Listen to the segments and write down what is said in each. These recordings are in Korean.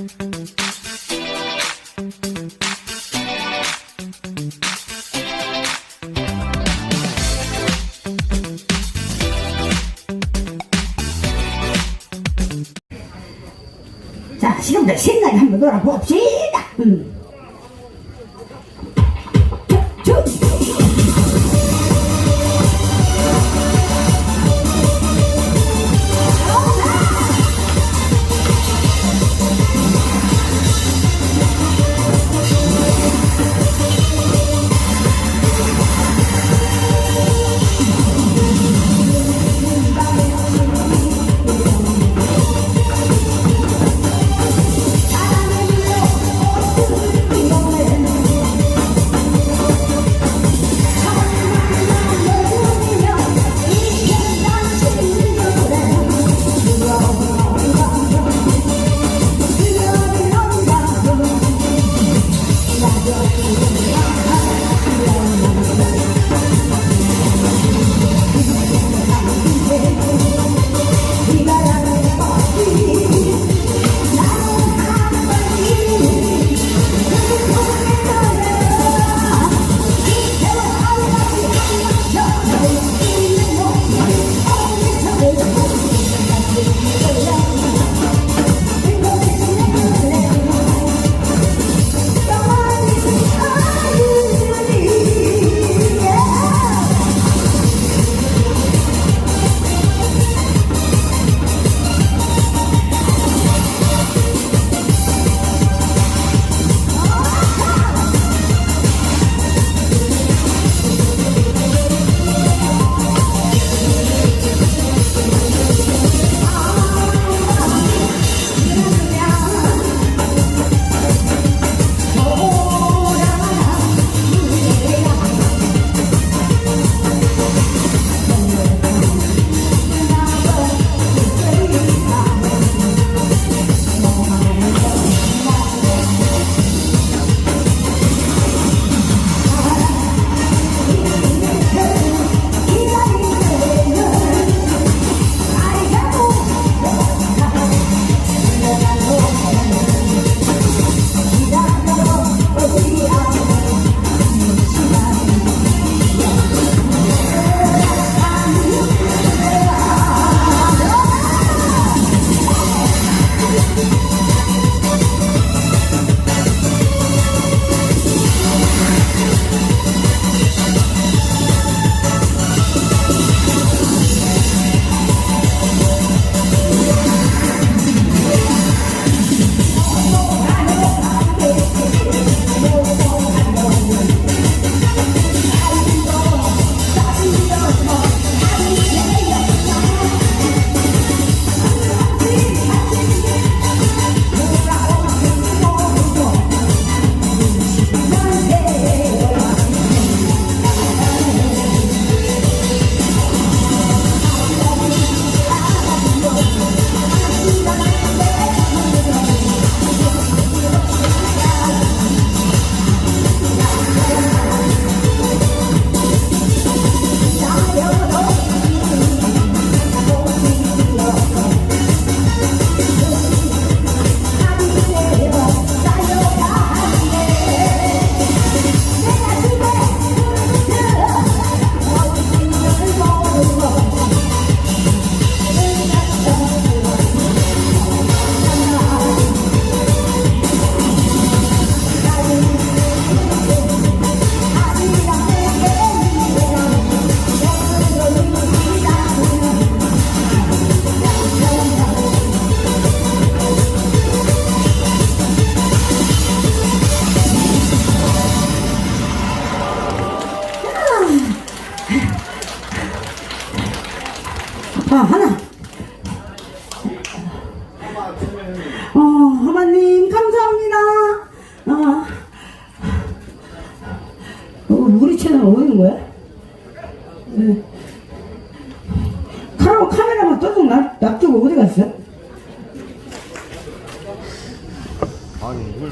자, 지금부터 신나게 한번 놀아봅시다. 음.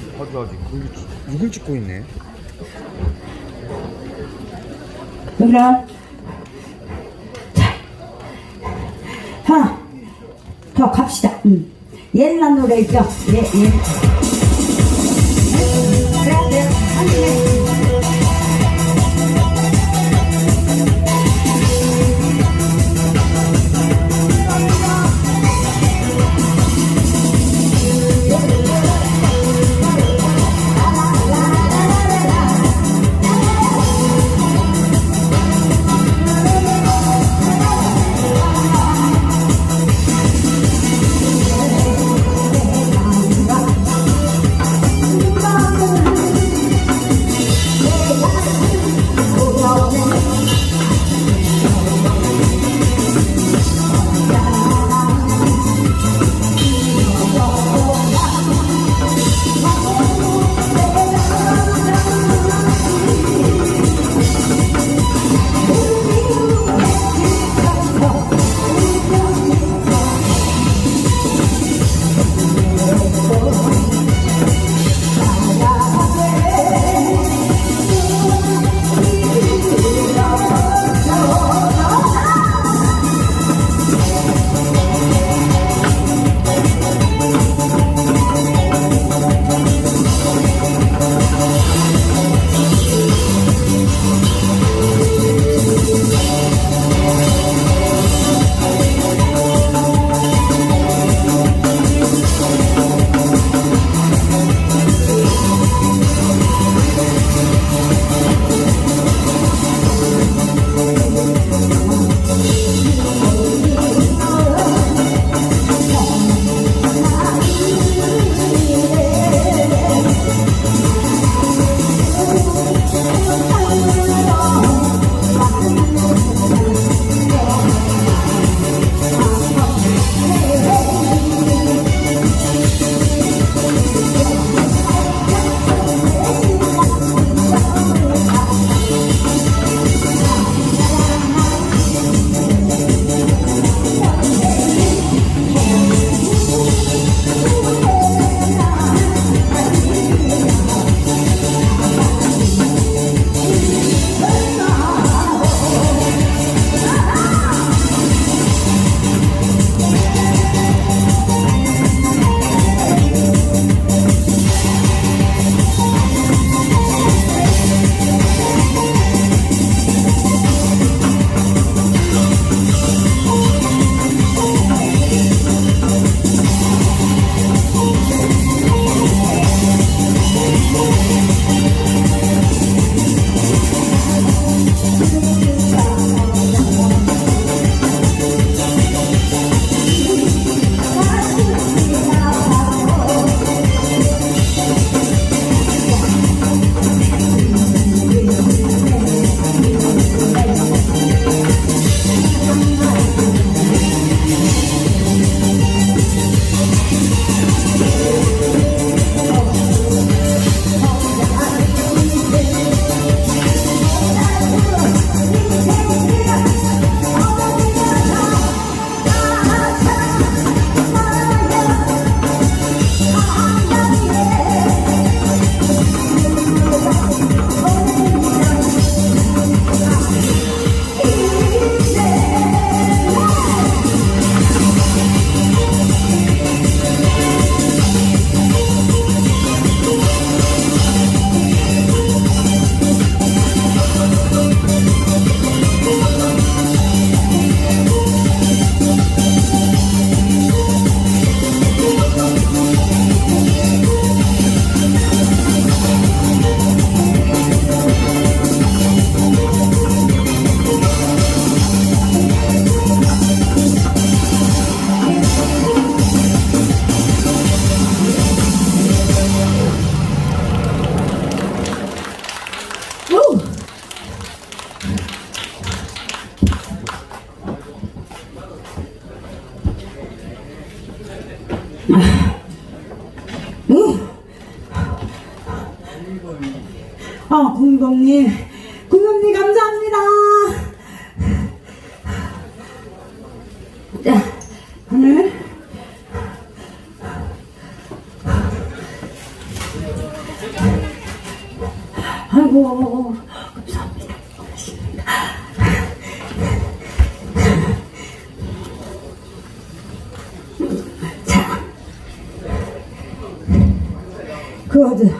이걸 봐줘야지 이걸, 찍고 있네 여기라. 자, 하나, 더 갑시다. 음. 옛날 노래 있죠? 예, 예. 아, 공동님. 공동님, 감사합니다. 자, 오늘. 아이고, 감사합니다. 고맙습니다. 자, 그거 저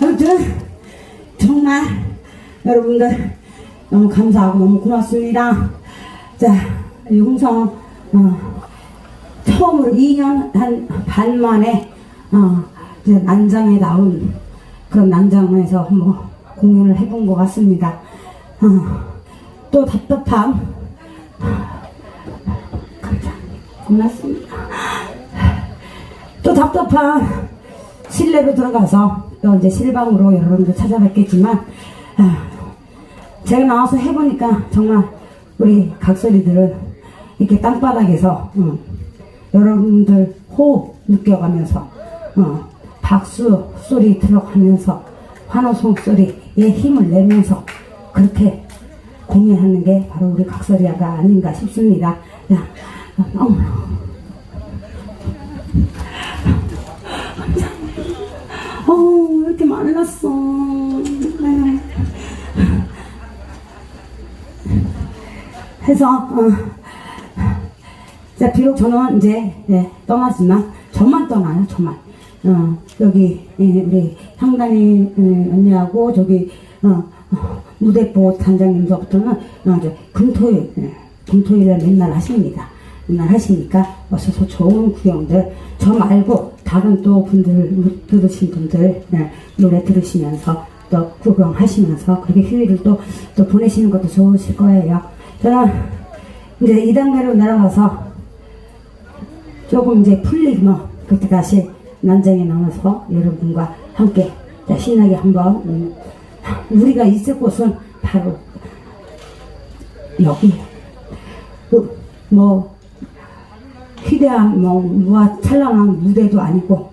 아무튼 정말 여러분들 너무 감사하고 너무 고맙습니다. 자, 이 홍성 어, 처음으로 2년 한 반 만에 어, 난장에 나온 그런 난장에서 한번 공연을 해본 것 같습니다. 어, 또 답답함 고맙습니다. 또 답답한 실내로 들어가서 또 이제 실방으로 여러분들 찾아뵙겠지만 아, 제가 나와서 해보니까 정말 우리 각설이들은 이렇게 땅바닥에서 어, 여러분들 호흡 느껴가면서 어, 박수 소리 들어가면서 환호성 소리에 힘을 내면서 그렇게 공연하는 게 바로 우리 각설이가 아닌가 싶습니다. 야, 어 어, 왜 이렇게 말랐어. 네. 해서, 어, 자, 비록 저는 이제, 예, 떠나지만, 저만 떠나요, 저만. 어, 여기, 예, 우리 향단이 예, 언니하고, 저기, 어, 어, 무대보 단장님서부터는, 어, 이제, 금토일, 예, 금토일을 맨날 하십니다. 맨날 하시니까, 어서서 좋은 구경들, 저 말고, 다른 또 분들, 들으신 분들, 예, 노래 들으시면서, 또 구경하시면서, 그렇게 휴일을 또, 또 보내시는 것도 좋으실 거예요. 저는, 이제 2단계로 내려가서, 조금 이제 풀리면 그때 다시 난장에 나와서 여러분과 함께 자, 신나게 한번 음, 우리가 있을 곳은 바로 여기 그, 뭐 희대한 뭐 무아 찬란한 무대도 아니고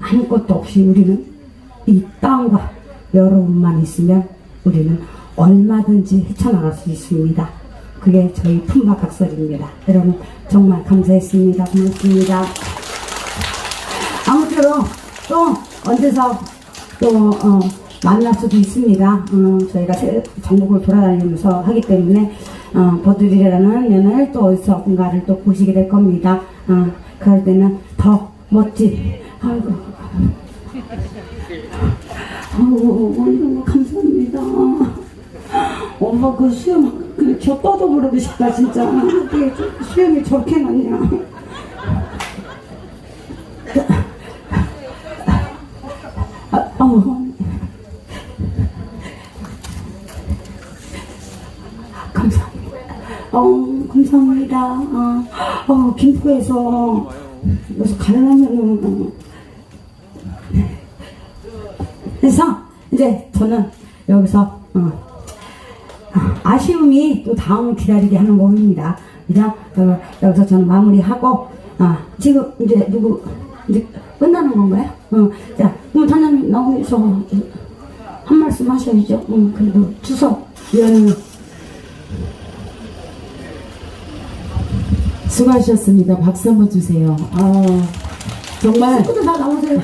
아무것도 없이 우리는 이 땅과 여러분만 있으면 우리는 얼마든지 헤쳐나갈 수 있습니다. 그게 저희 품바 각설입니다. 여러분 정말 감사했습니다. 고맙습니다. 아무쪼록 또 언제서 또 어, 만날 수도 있습니다. 어, 저희가 세- 전국을 돌아다니면서 하기 때문에 어, 버들이라는 연을 또 어디서 뭔가를 또 보시게 될 겁니다. 어, 그럴 때는 더 멋진 아이고 아이고 감사합니다. 엄마 그 수염 그저 떠도 르고 싶다 진짜 수염이 저렇게 났냐 아, 어머 감사합니다 어 감사합니다 어, 어 김포에서 여기서 가려면은 그래서 이제 저는 여기서 어, 아쉬움이 또 다음을 기다리게 하는 법입니다. 그냥 어, 여기서 저는 마무리하고 아, 지금 이제 누구 이제 끝나는 건가요? 어, 자, 그럼 단장님 나오셔서 한 말씀 하셔야죠. 음, 그래도 추석 연휴 수고하셨습니다. 박수 한번 주세요. 아, 정말 친구들 다 나오세요.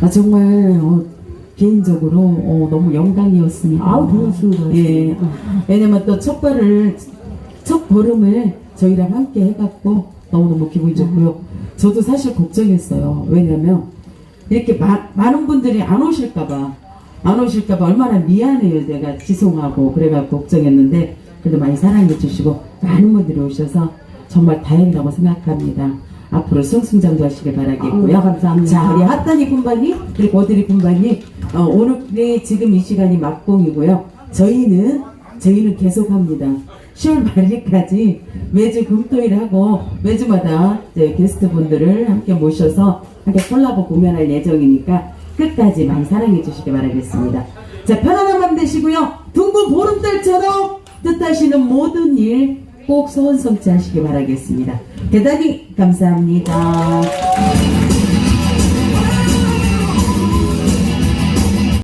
아, 정말 어, 개인적으로 어, 너무 영광이었습니다. 아우 고맙습니다. 예. 왜냐면 또 첫 발을 첫 걸음을 저희랑 함께 해갖고 너무너무 기분이 좋고요. 저도 사실 걱정했어요. 왜냐면 이렇게 마- 많은 분들이 안 오실까봐 안 오실까봐 얼마나 미안해요. 내가 지송하고 그래갖고 걱정했는데 그래도 많이 사랑해 주시고 많은 분들이 오셔서 정말 다행이라고 생각합니다. 앞으로 승승장구하시길 바라겠고요. 아우, 감사합니다. 자, 우리 핫다니 분반님 그리고 오드리 분반님 어, 오늘의 지금 이 시간이 막공이고요. 저희는 저희는 계속합니다. 10월 말일까지 매주 금토일 하고 매주마다 이제 게스트분들을 함께 모셔서 함께 콜라보 공연할 예정이니까 끝까지 많이 사랑해 주시기 바라겠습니다. 자 편안한 밤 되시고요. 둥근 보름달처럼 뜻하시는 모든 일 꼭 소원성취 하시기 바라겠습니다. 대단히 감사합니다.